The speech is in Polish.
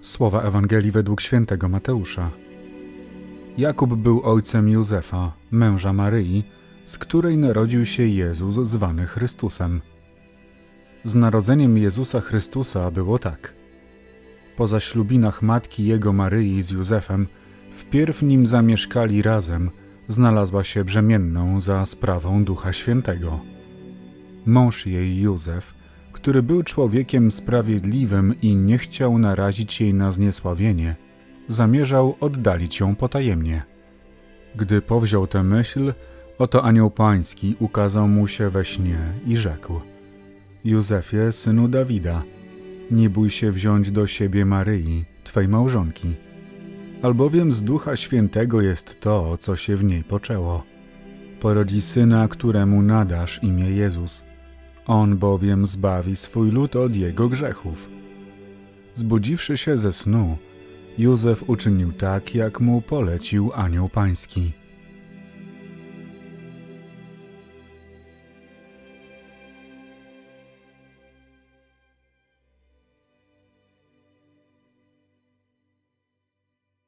Słowa Ewangelii według świętego Mateusza. Jakub był ojcem Józefa, męża Maryi, z której narodził się Jezus zwany Chrystusem. Z narodzeniem Jezusa Chrystusa było tak. Po zaślubinach matki jego Maryi z Józefem, wpierw nim zamieszkali razem, znalazła się brzemienną za sprawą Ducha Świętego. Mąż jej Józef, który był człowiekiem sprawiedliwym i nie chciał narazić jej na zniesławienie, zamierzał oddalić ją potajemnie. Gdy powziął tę myśl, oto anioł pański ukazał mu się we śnie i rzekł: Józefie, synu Dawida, nie bój się wziąć do siebie Maryi, twej małżonki, albowiem z Ducha Świętego jest to, co się w niej poczęło. Porodzi syna, któremu nadasz imię Jezus. On bowiem zbawi swój lud od jego grzechów. Zbudziwszy się ze snu, Józef uczynił tak, jak mu polecił anioł pański.